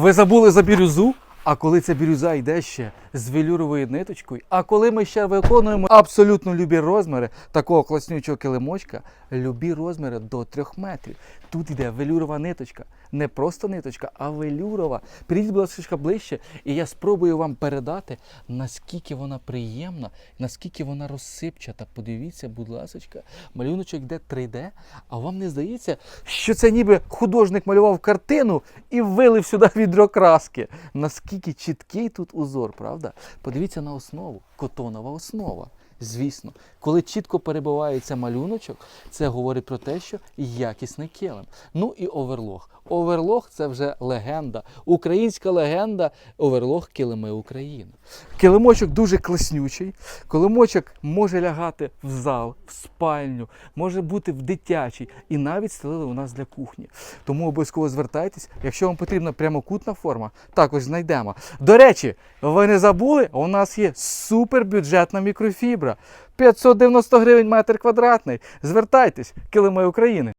Ви забули за бірюзу? А коли ця бірюза йде ще з велюровою ниточкою, а коли ми ще виконуємо абсолютно любі розміри такого класнючого килимочка, любі розміри до 3 метрів. Тут йде велюрова ниточка. Не просто ниточка, а велюрова. Прийдіть, будь ласка, ближче, і я спробую вам передати, наскільки вона приємна, наскільки вона розсипчата. Подивіться, будь ласка, малюночок йде 3D, а вам не здається, що це ніби художник малював картину і вилив сюди відро краски. Наскільки чіткий тут узор, правда? Подивіться на основу, котонова основа. Звісно, коли чітко перебивається малюночок, це говорить про те, що якісний килим. Ну і оверлог. Оверлог це вже легенда, українська легенда оверлог килими України. Килимочок дуже класнючий. Килимочок може лягати в зал, в спальню, може бути в дитячій і навіть стелили у нас для кухні. Тому обов'язково звертайтесь. Якщо вам потрібна прямокутна форма, також знайдемо. До речі, ви не забули, у нас є супербюджетна мікрофібра. 590 гривень метр квадратний. Звертайтесь, килими України.